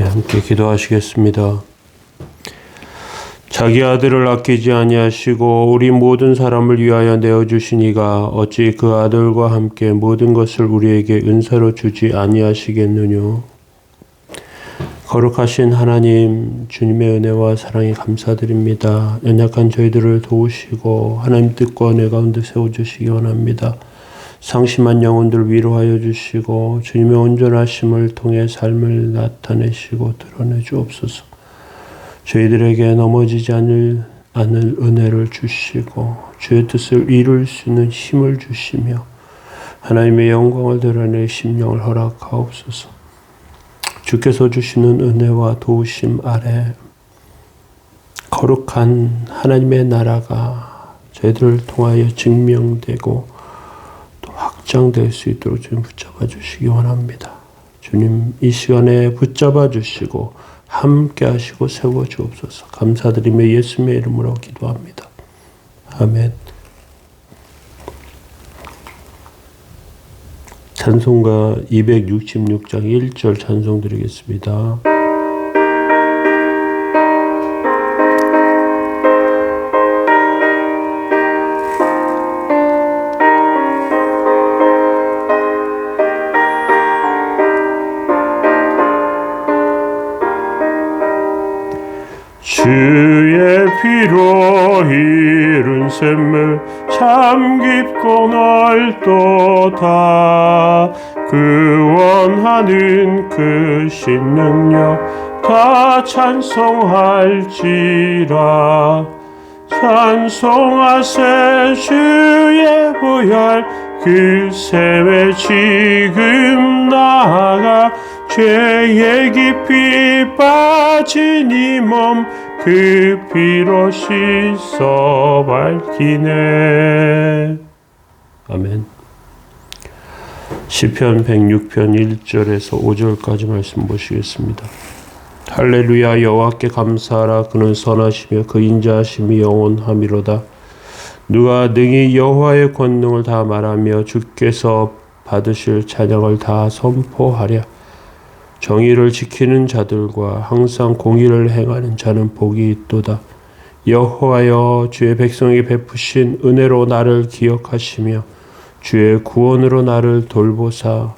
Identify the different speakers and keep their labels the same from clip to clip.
Speaker 1: 네, 함께 기도하시겠습니다. 자기 아들을 아끼지 아니하시고 우리 모든 사람을 위하여 내어 주시니가 어찌 그 아들과 함께 모든 것을 우리에게 은사로 주지 아니하시겠느뇨. 거룩하신 하나님 주님의 은혜와 사랑에 감사드립니다. 연약한 저희들을 도우시고 하나님 뜻과 은혜 가운데 세워 주시기 원합니다. 상심한 영혼들 위로하여 주시고 주님의 온전하심을 통해 삶을 나타내시고 드러내 주옵소서. 저희들에게 넘어지지 않을, 않을 은혜를 주시고 주의 뜻을 이룰 수 있는 힘을 주시며 하나님의 영광을 드러내 심령을 허락하옵소서. 주께서 주시는 은혜와 도우심 아래 거룩한 하나님의 나라가 저희들을 통하여 증명되고 또 확장될 수 있도록 주님 붙잡아 주시기 원합니다. 주님 이 시간에 붙잡아 주시고 함께 하시고 세워 주옵소서. 감사드리며 예수님의 이름으로 기도합니다. 아멘. 찬송가 266장 1절 찬송 드리겠습니다. 샘물 참 깊고 넓도다. 그 원하는 크신 능력 다 찬송할지라. 찬송하세 주의 보혈 그 샘에 지금 나아가 죄에 깊이 빠진 이몸 그 피로 씻어 밝히네. 아멘. 시편 106편 1절에서 5절까지 말씀 보시겠습니다. 할렐루야 여호와께 감사하라 그는 선하시며 그 인자하심이 영원함이로다. 누가 능히 여호와의 권능을 다 말하며 주께서 받으실 찬양을 다 선포하랴. 정의를 지키는 자들과 항상 공의를 행하는 자는 복이 있도다. 여호와여 주의 백성에게 베푸신 은혜로 나를 기억하시며 주의 구원으로 나를 돌보사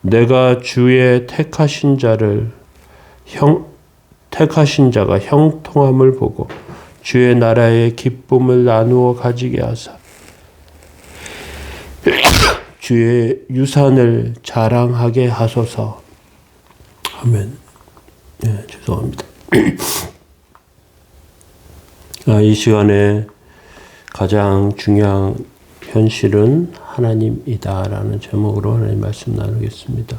Speaker 1: 내가 주의 택하신 자를 형 택하신 자가 형통함을 보고 주의 나라의 기쁨을 나누어 가지게 하사 주의 유산을 자랑하게 하소서. 아멘. 네, 죄송합니다. 아, 이 시간에 가장 중요한 현실은 하나님이다라는 제목으로 하나님 말씀 나누겠습니다.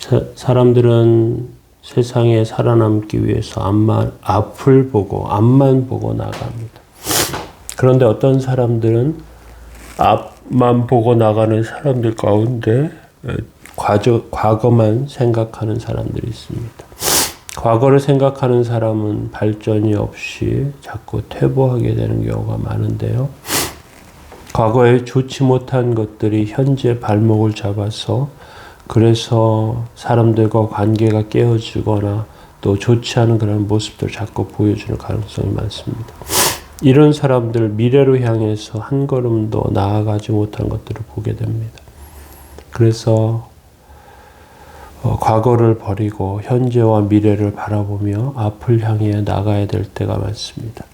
Speaker 1: 사, 사람들은 세상에 살아남기 위해서 앞만, 앞을 보고 앞만 보고 나갑니다. 그런데 어떤 사람들은 앞만 보고 나가는 사람들 가운데 과거, 과거만 생각하는 사람들이 있습니다. 과거를 생각하는 사람은 발전이 없이 자꾸 퇴보하게 되는 경우가 많은데요. 과거에 좋지 못한 것들이 현재 발목을 잡아서 그래서 사람들과 관계가 깨어지거나 또 좋지 않은 그런 모습들을 자꾸 보여주는 가능성이 많습니다. 이런 사람들 미래로 향해서 한 걸음 더 나아가지 못한 것들을 보게 됩니다. 그래서 어, 과거를 버리고 현재와 미래를 바라보며 앞을 향해 나가야 될 때가 많습니다.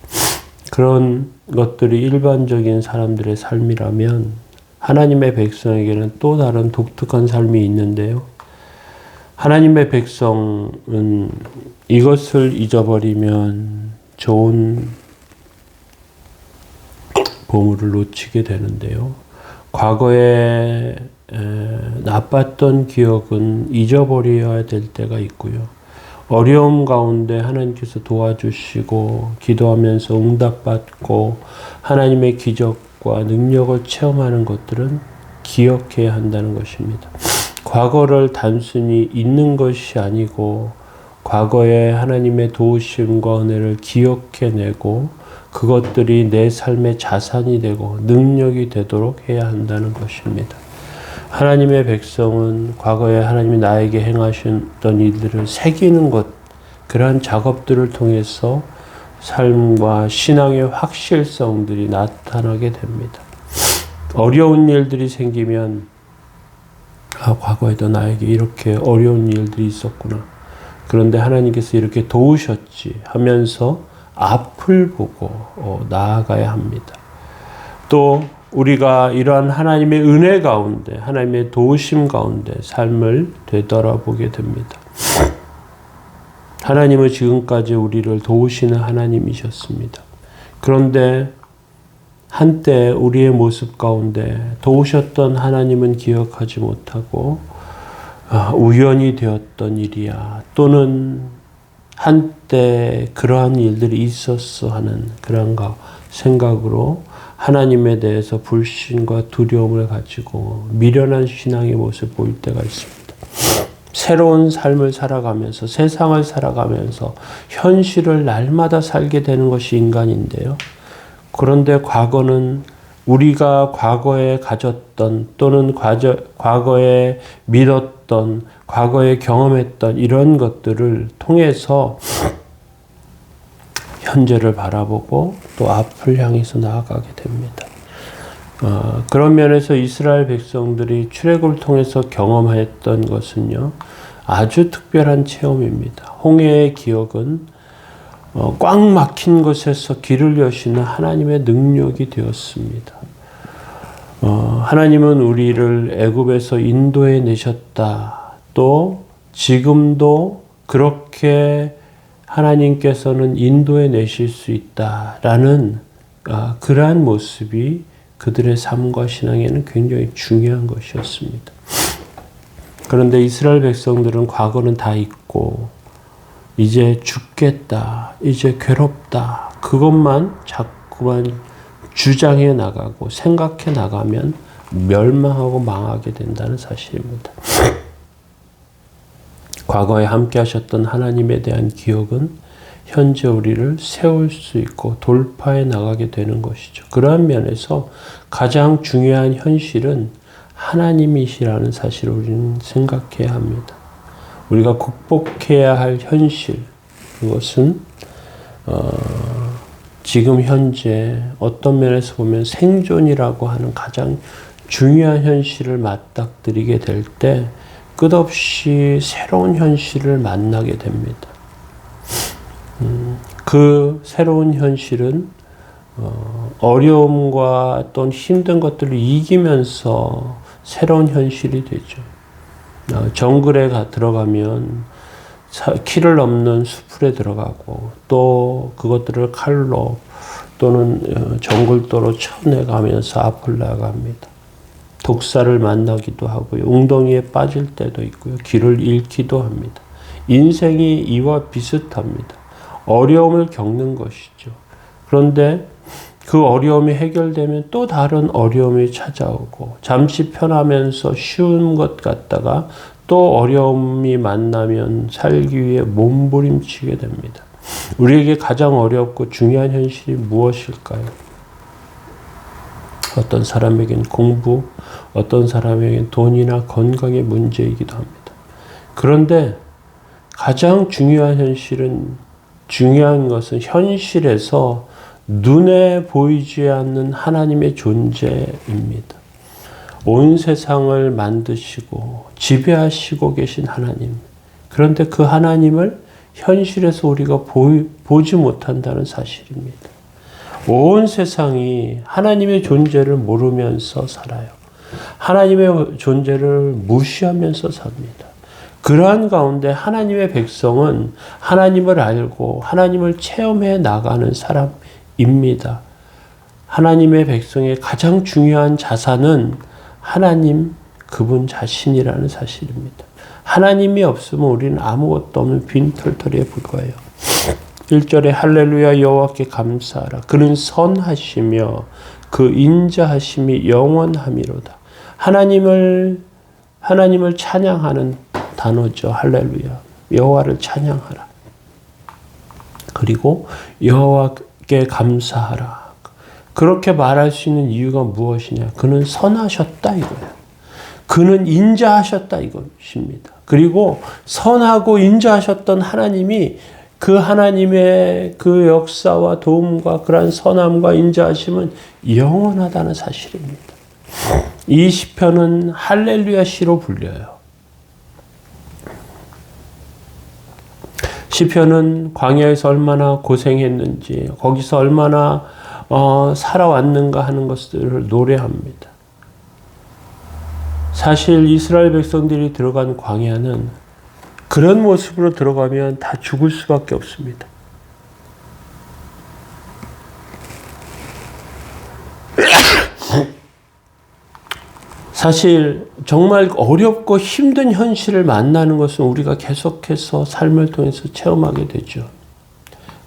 Speaker 1: 그런 것들이 일반적인 사람들의 삶이라면 하나님의 백성에게는 또 다른 독특한 삶이 있는데요. 하나님의 백성은 이것을 잊어버리면 좋은 보물을 놓치게 되는데요. 과거에 나빴던 기억은 잊어버려야 될 때가 있고요. 어려움 가운데 하나님께서 도와주시고 기도하면서 응답받고 하나님의 기적과 능력을 체험하는 것들은 기억해야 한다는 것입니다. 과거를 단순히 잊는 것이 아니고 과거에 하나님의 도우심과 은혜를 기억해내고 그것들이 내 삶의 자산이 되고 능력이 되도록 해야 한다는 것입니다. 하나님의 백성은 과거에 하나님이 나에게 행하셨던 일들을 새기는 것, 그러한 작업들을 통해서 삶과 신앙의 확실성들이 나타나게 됩니다. 어려운 일들이 생기면 아, 과거에도 나에게 이렇게 어려운 일들이 있었구나. 그런데 하나님께서 이렇게 도우셨지 하면서 앞을 보고 어, 나아가야 합니다. 또 우리가 이러한 하나님의 은혜 가운데, 하나님의 도우심 가운데 삶을 되돌아보게 됩니다. 하나님은 지금까지 우리를 도우시는 하나님이셨습니다. 그런데 한때 우리의 모습 가운데 도우셨던 하나님은 기억하지 못하고 아, 우연이 되었던 일이야 또는 한때 그러한 일들이 있었어 하는 그런 생각으로 하나님에 대해서 불신과 두려움을 가지고 미련한 신앙의 모습을 보일 때가 있습니다. 새로운 삶을 살아가면서 세상을 살아가면서 현실을 날마다 살게 되는 것이 인간인데요. 그런데 과거는 우리가 과거에 가졌던 또는 과저, 과거에 믿었던 과거에 경험했던 이런 것들을 통해서 현재를 바라보고 또 앞을 향해서 나아가게 됩니다. 어, 그런 면에서 이스라엘 백성들이 출애굽을 통해서 경험했던 것은요 아주 특별한 체험입니다. 홍해의 기억은 어, 꽉 막힌 곳에서 길을 여시는 하나님의 능력이 되었습니다. 어, 하나님은 우리를 애굽에서 인도해 내셨다. 또 지금도 그렇게 하나님께서는 인도해 내실 수 있다라는 아, 그러한 모습이 그들의 삶과 신앙에는 굉장히 중요한 것이었습니다. 그런데 이스라엘 백성들은 과거는 다 잊고 이제 죽겠다, 이제 괴롭다 그것만 자꾸만 주장해 나가고 생각해 나가면 멸망하고 망하게 된다는 사실입니다. 과거에 함께 하셨던 하나님에 대한 기억은 현재 우리를 세울 수 있고 돌파해 나가게 되는 것이죠. 그러한 면에서 가장 중요한 현실은 하나님이시라는 사실을 우리는 생각해야 합니다. 우리가 극복해야 할 현실, 그것은, 어, 지금 현재 어떤 면에서 보면 생존이라고 하는 가장 중요한 현실을 맞닥뜨리게 될 때 끝없이 새로운 현실을 만나게 됩니다. 음, 그 새로운 현실은 어, 어려움과 또는 힘든 것들을 이기면서 새로운 현실이 되죠. 어, 정글에 가, 들어가면 사, 키를 넘는 수풀에 들어가고 또 그것들을 칼로 또는 어, 정글도로 쳐내가면서 앞을 나갑니다. 독사를 만나기도 하고요. 웅덩이에 빠질 때도 있고요. 길을 잃기도 합니다. 인생이 이와 비슷합니다. 어려움을 겪는 것이죠. 그런데 그 어려움이 해결되면 또 다른 어려움이 찾아오고 잠시 편하면서 쉬운 것 같다가 또 어려움이 만나면 살기 위해 몸부림치게 됩니다. 우리에게 가장 어렵고 중요한 현실이 무엇일까요? 어떤 사람에겐 공부, 어떤 사람에겐 돈이나 건강의 문제이기도 합니다. 그런데 가장 중요한 현실은 중요한 것은 현실에서 눈에 보이지 않는 하나님의 존재입니다. 온 세상을 만드시고 지배하시고 계신 하나님. 그런데 그 하나님을 현실에서 우리가 보지 못한다는 사실입니다. 온 세상이 하나님의 존재를 모르면서 살아요. 하나님의 존재를 무시하면서 삽니다. 그러한 가운데 하나님의 백성은 하나님을 알고 하나님을 체험해 나가는 사람입니다. 하나님의 백성의 가장 중요한 자산은 하나님 그분 자신이라는 사실입니다. 하나님이 없으면 우리는 아무것도 없는 빈털터리에 불과해요. 1절에 할렐루야 여호와께 감사하라. 그는 선하시며 그 인자하심이 영원함이로다. 하나님을 하나님을 찬양하는 단어죠. 할렐루야. 여호와를 찬양하라. 그리고 여호와께 감사하라. 그렇게 말할 수 있는 이유가 무엇이냐? 그는 선하셨다 이거야. 그는 인자하셨다 이것입니다. 그리고 선하고 인자하셨던 하나님이 그 하나님의 그 역사와 도움과 그러한 선함과 인자하심은 영원하다는 사실입니다. 이 시편은 할렐루야 시로 불려요. 시편은 광야에서 얼마나 고생했는지 거기서 얼마나 어, 살아왔는가 하는 것들을 노래합니다. 사실 이스라엘 백성들이 들어간 광야는 그런 모습으로 들어가면 다 죽을 수밖에 없습니다. 사실 정말 어렵고 힘든 현실을 만나는 것은 우리가 계속해서 삶을 통해서 체험하게 되죠.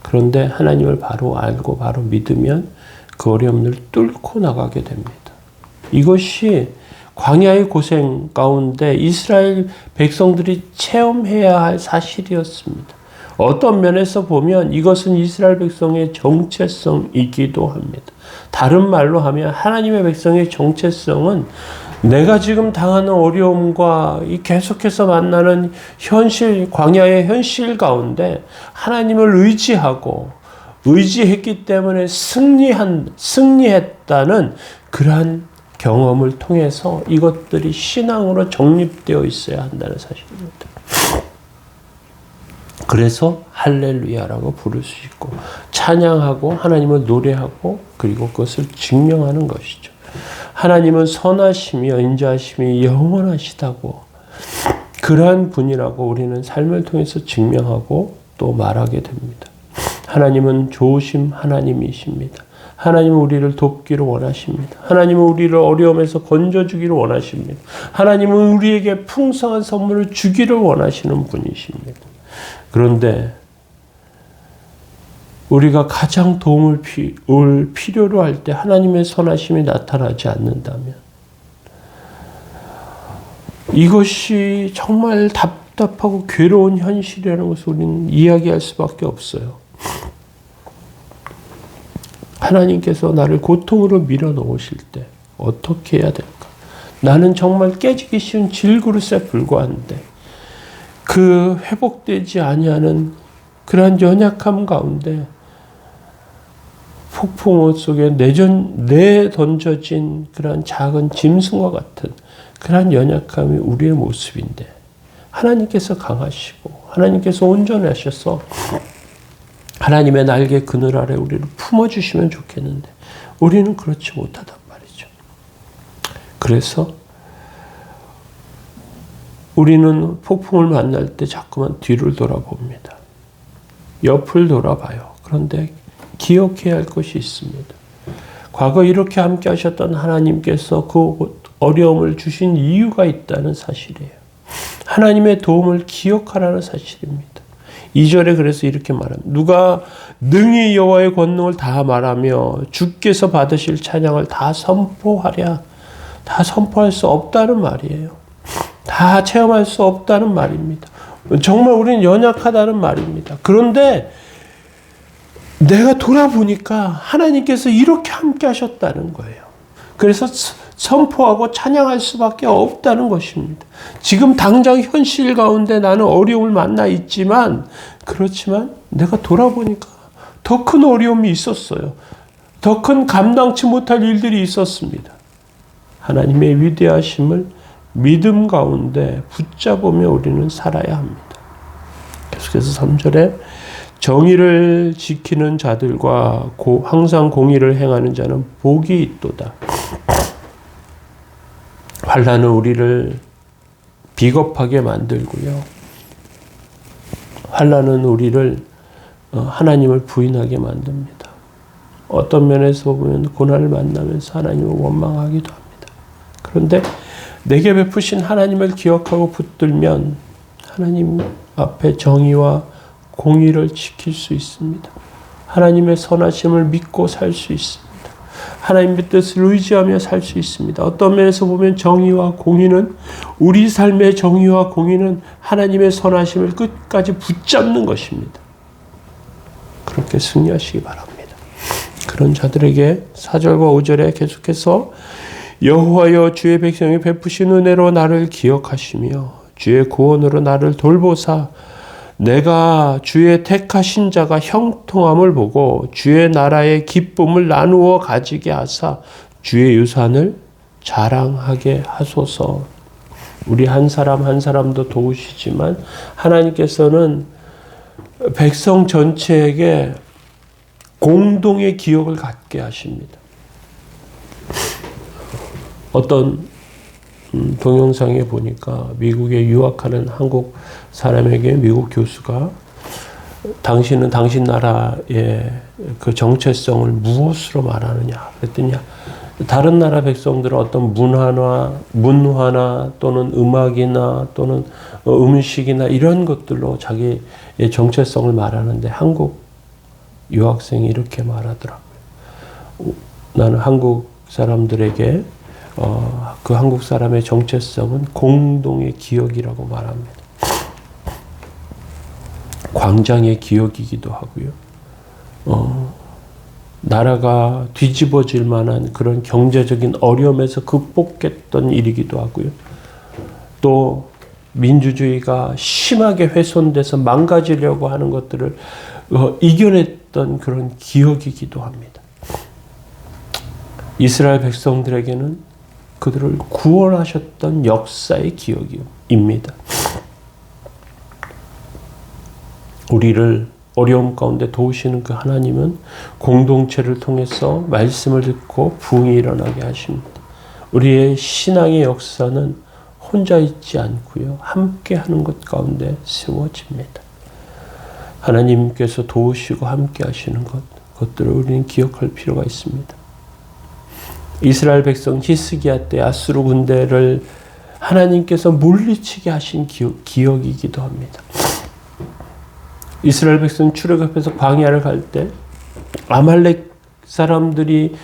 Speaker 1: 그런데 하나님을 바로 알고 바로 믿으면 그 어려움을 뚫고 나가게 됩니다. 이것이 광야의 고생 가운데 이스라엘 백성들이 체험해야 할 사실이었습니다. 어떤 면에서 보면 이것은 이스라엘 백성의 정체성이기도 합니다. 다른 말로 하면 하나님의 백성의 정체성은 내가 지금 당하는 어려움과 이 계속해서 만나는 현실, 광야의 현실 가운데 하나님을 의지하고 의지했기 때문에 승리한, 승리했다는 그러한 경험을 통해서 이것들이 신앙으로 정립되어 있어야 한다는 사실입니다. 그래서 할렐루야라고 부를 수 있고 찬양하고 하나님을 노래하고 그리고 그것을 증명하는 것이죠. 하나님은 선하심이 인자하심이 영원하시다고 그러한 분이라고 우리는 삶을 통해서 증명하고 또 말하게 됩니다. 하나님은 좋으심 하나님이십니다. 하나님은 우리를 돕기를 원하십니다. 하나님은 우리를 어려움에서 건져주기를 원하십니다. 하나님은 우리에게 풍성한 선물을 주기를 원하시는 분이십니다. 그런데 우리가 가장 도움을 피, 올 필요로 할 때 하나님의 선하심이 나타나지 않는다면 이것이 정말 답답하고 괴로운 현실이라는 것을 우리는 이야기할 수밖에 없어요. 하나님께서 나를 고통으로 밀어 넣으실 때 어떻게 해야 될까? 나는 정말 깨지기 쉬운 질그릇에 불과한데 그 회복되지 아니하는 그러한 연약함 가운데 폭풍 속에 내전 내 던져진 그러한 작은 짐승과 같은 그러한 연약함이 우리의 모습인데 하나님께서 강하시고 하나님께서 온전하셔서 하나님의 날개 그늘 아래 우리를 품어주시면 좋겠는데 우리는 그렇지 못하단 말이죠. 그래서 우리는 폭풍을 만날 때 자꾸만 뒤를 돌아봅니다. 옆을 돌아봐요. 그런데 기억해야 할 것이 있습니다. 과거 이렇게 함께 하셨던 하나님께서 그 어려움을 주신 이유가 있다는 사실이에요. 하나님의 도움을 기억하라는 사실입니다. 2절에 그래서 이렇게 말합니다. 누가 능히 여호와의 권능을 다 말하며 주께서 받으실 찬양을 다 선포하랴. 다 선포할 수 없다는 말이에요. 다 체험할 수 없다는 말입니다. 정말 우리는 연약하다는 말입니다. 그런데 내가 돌아보니까 하나님께서 이렇게 함께 하셨다는 거예요. 그래서 선포하고 찬양할 수밖에 없다는 것입니다. 지금 당장 현실 가운데 나는 어려움을 만나 있지만 그렇지만 내가 돌아보니까 더 큰 어려움이 있었어요. 더 큰 감당치 못할 일들이 있었습니다. 하나님의 위대하심을 믿음 가운데 붙잡으며 우리는 살아야 합니다. 계속해서 3절에 정의를 지키는 자들과 항상 공의를 행하는 자는 복이 있도다. 환란은 우리를 비겁하게 만들고요. 환란은 우리를 어, 하나님을 부인하게 만듭니다. 어떤 면에서 보면 고난을 만나면서 하나님을 원망하기도 합니다. 그런데 내게 베푸신 하나님을 기억하고 붙들면 하나님 앞에 정의와 공의를 지킬 수 있습니다. 하나님의 선하심을 믿고 살 수 있습니다. 하나님의 뜻을 의지하며 살 수 있습니다. 어떤 면에서 보면 정의와 공의는 우리 삶의 정의와 공의는 하나님의 선하심을 끝까지 붙잡는 것입니다. 그렇게 승리하시기 바랍니다. 그런 자들에게 4절과 5절에 계속해서 여호와여 주의 백성이 베푸신 은혜로 나를 기억하시며 주의 구원으로 나를 돌보사 내가 주의 택하신 자가 형통함을 보고 주의 나라의 기쁨을 나누어 가지게 하사 주의 유산을 자랑하게 하소서. 우리 한 사람 한 사람도 도우시지만 하나님께서는 백성 전체에게 공동의 기억을 갖게 하십니다. 어떤 음, 동영상에 보니까 미국에 유학하는 한국 사람에게 미국 교수가 당신은 당신 나라의 그 정체성을 무엇으로 말하느냐 그랬더니 다른 나라 백성들은 어떤 문화나 문화나 또는 음악이나 또는 어, 음식이나 이런 것들로 자기의 정체성을 말하는데 한국 유학생이 이렇게 말하더라고요. 나는 한국 사람들에게 어, 그 한국 사람의 정체성은 공동의 기억이라고 말합니다. 광장의 기억이기도 하고요. 어, 나라가 뒤집어질 만한 그런 경제적인 어려움에서 극복했던 일이기도 하고요. 또 민주주의가 심하게 훼손돼서 망가지려고 하는 것들을 어, 이겨냈던 그런 기억이기도 합니다. 이스라엘 백성들에게는 그들을 구원하셨던 역사의 기억입니다. 우리를 어려움 가운데 도우시는 그 하나님은 공동체를 통해서 말씀을 듣고 부흥이 일어나게 하십니다. 우리의 신앙의 역사는 혼자 있지 않고요. 함께 하는 것 가운데 세워집니다. 하나님께서 도우시고 함께 하시는 것, 그것들을 우리는 기억할 필요가 있습니다. 이스라엘 백성 히스기야 때 아수르 군대를 하나님께서 물리치게 하신 기억, 기억 이기도 합니다. 이스라엘 백성 출애굽해서 광야를 갈 때 아말렉 사람들이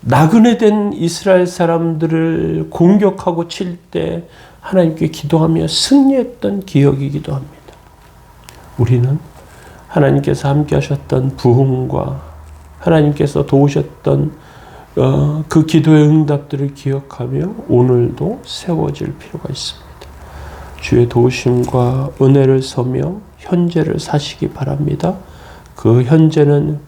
Speaker 1: 나그네 된 이스라엘 사람들을 공격하고 칠 때 하나님께 기도하며 승리했던 기억이기도 합니다. 우리는 하나님께서 함께 하셨던 부흥과 하나님께서 도우셨던 어, 그 기도의 응답들을 기억하며 오늘도 세워질 필요가 있습니다. 주의 도우심과 은혜를 서며 현재를 사시기 바랍니다. 그 현재는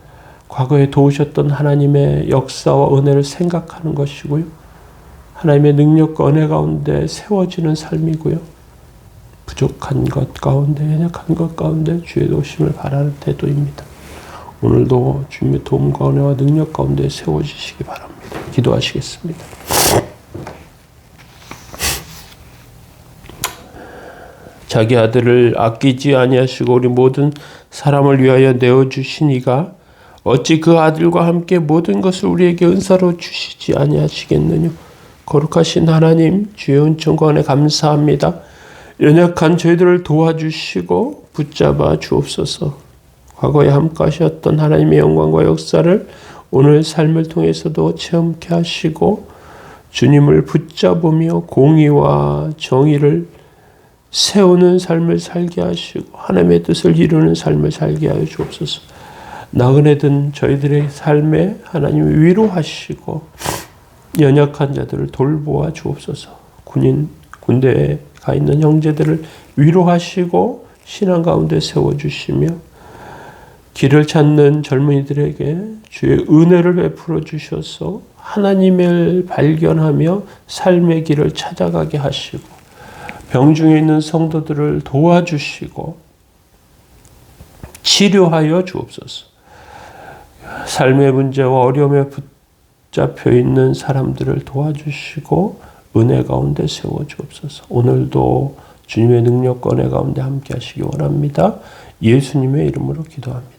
Speaker 1: 과거에 도우셨던 하나님의 역사와 은혜를 생각하는 것이고요. 하나님의 능력과 은혜 가운데 세워지는 삶이고요. 부족한 것 가운데, 연약한 것 가운데 주의 도우심을 바라는 태도입니다. 오늘도 주님의 도움과 은혜와 능력 가운데 세워지시기 바랍니다. 기도하시겠습니다. 자기 아들을 아끼지 아니하시고 우리 모든 사람을 위하여 내어 주신 이가 어찌 그 아들과 함께 모든 것을 우리에게 은사로 주시지 아니하시겠느냐 거룩하신 하나님 주의 은총과 은혜 감사합니다. 연약한 저희들을 도와주시고 붙잡아 주옵소서. 과거에 함께 하셨던 하나님의 영광과 역사를 오늘 삶을 통해서도 체험케 하시고 주님을 붙잡으며 공의와 정의를 세우는 삶을 살게 하시고 하나님의 뜻을 이루는 삶을 살게 하여 주옵소서. 나그네 든 저희들의 삶에 하나님 위로하시고 연약한 자들을 돌보아 주옵소서. 군인 군대에 가 있는 형제들을 위로하시고 신앙 가운데 세워 주시며 길을 찾는 젊은이들에게 주의 은혜를 베풀어 주셔서 하나님을 발견하며 삶의 길을 찾아가게 하시고 병중에 있는 성도들을 도와주시고 치료하여 주옵소서. 삶의 문제와 어려움에 붙잡혀 있는 사람들을 도와주시고 은혜 가운데 세워 주옵소서. 오늘도 주님의 능력과 은혜 가운데 함께 하시기 원합니다. 예수님의 이름으로 기도합니다.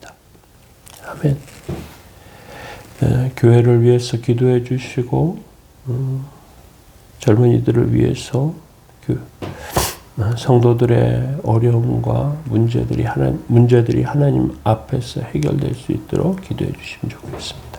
Speaker 1: 아멘. 네, 교회를 위해서 기도해 주시고 음, 젊은이들을 위해서 그 성도들의 어려움과 문제들이 하나 문제들이 하나님 앞에서 해결될 수 있도록 기도해 주시면 좋겠습니다.